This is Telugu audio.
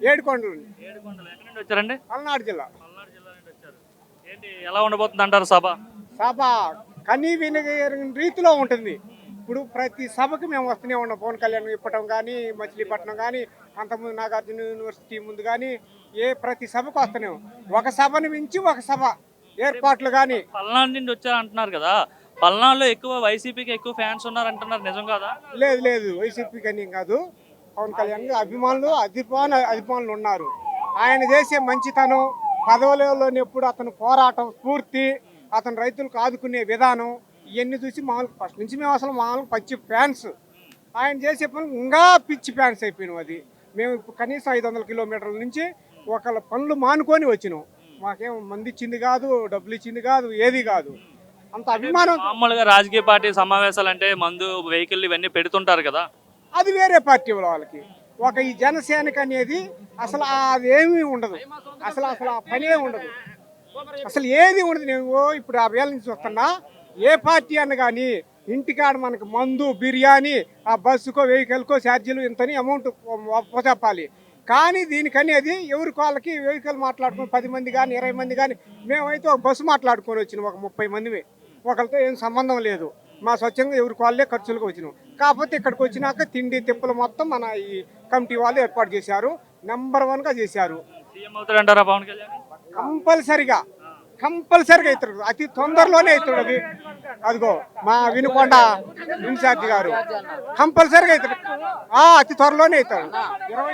ఏడుకొండలు ఏడుకొండలు. ఎక్కడి నుండి వచ్చారండి? పల్నాడు జిల్లా. పల్నాడు జిల్లా నుండి వచ్చారు. ఏంటి ఎలా ఉండబోతుంది అంటారు సభ? సభ కనీ వినగలిగిన రీతిలో ఉంటుంది. ఇప్పుడు ప్రతి సభకి మేము వస్తూనే ఉన్నాం. పవన్ కళ్యాణ్ ఇప్పటం కానీ మచిలీపట్నం కానీ అంతకుముందు నాగార్జున యూనివర్సిటీ ముందు కానీ ఏ ప్రతి సభకు వస్తూనే. ఒక సభని మించి ఒక సభ ఏర్పాట్లు కానీ పల్నాడు నుండి వచ్చారు అంటున్నారు కదా. పల్నాడులో ఎక్కువ వైసీపీకి ఎక్కువ ఫ్యాన్స్ ఉన్నారు అంటున్నారు నిజం కదా? లేదు లేదు. వైసీపీ కానీ కాదు. పవన్ కళ్యాణ్ అభిమానులు అభిమాన అభిమానులు ఉన్నారు. ఆయన చేసే మంచితనం పదవులలోని ఎప్పుడు అతను పోరాటం స్ఫూర్తి అతను రైతులకు ఆదుకునే విధానం ఇవన్నీ చూసి మామూలు ఫస్ట్ నుంచి మేము అసలు మామూలు పచ్చి ఫ్యాన్స్. ఆయన చేసే పనులు ఇంకా పిచ్చి ఫ్యాన్స్ అయిపోయినాం అది. మేము కనీసం ఐదు వందల కిలోమీటర్ల నుంచి ఒకళ్ళ పనులు మానుకొని వచ్చినాం. మాకేం మంది ఇచ్చింది కాదు డబ్బులు ఇచ్చింది కాదు ఏది కాదు. అంత అభిమానం. మామూలుగా రాజకీయ పార్టీ సమావేశాలు అంటే మందు వెహికల్ ఇవన్నీ పెడుతుంటారు కదా. అది వేరే పార్టీ వాళ్ళకి. ఒక ఈ జనసేనకి అనేది అసలు అదేమీ ఉండదు. అసలు అసలు ఆ పనే ఉండదు. అసలు ఏది ఉండదు. నేను ఓ ఇప్పుడు ఆ వేల నుంచి వస్తున్నా ఏ పార్టీ అన్న కానీ ఇంటికాడ మనకు మందు బిర్యానీ ఆ బస్సుకో వెహికల్కో ఛార్జీలు ఇంతని అమౌంట్ చెప్పాలి కానీ దీనికనేది ఎవరికి వాళ్ళకి వెహికల్ మాట్లాడుకుని పది మంది కానీ ఇరవై మంది కానీ మేమైతే ఒక బస్సు మాట్లాడుకొని వచ్చినాం. ఒక ముప్పై మందివి ఒకరితో ఏం సంబంధం లేదు. మా స్వచ్ఛంగా ఎవరికి వాళ్ళే ఖర్చులకు వచ్చినాం. కాకపోతే ఇక్కడికి వచ్చినాక తిండి తిప్పలు మొత్తం మన ఈ కమిటీ వాళ్ళు ఏర్పాటు చేశారు. నెంబర్ వన్గా చేశారు. కంపల్సరిగా. కంపల్సరిగా అవుతాడు. అతి తొందరలోనే అవుతాడు అది. అదిగో మా వినుకొండ ఇన్ఛార్జి గారు. కంపల్సరిగా అవుతాడు. ఆ, అతి త్వరలోనే అవుతాడు. ఇరవై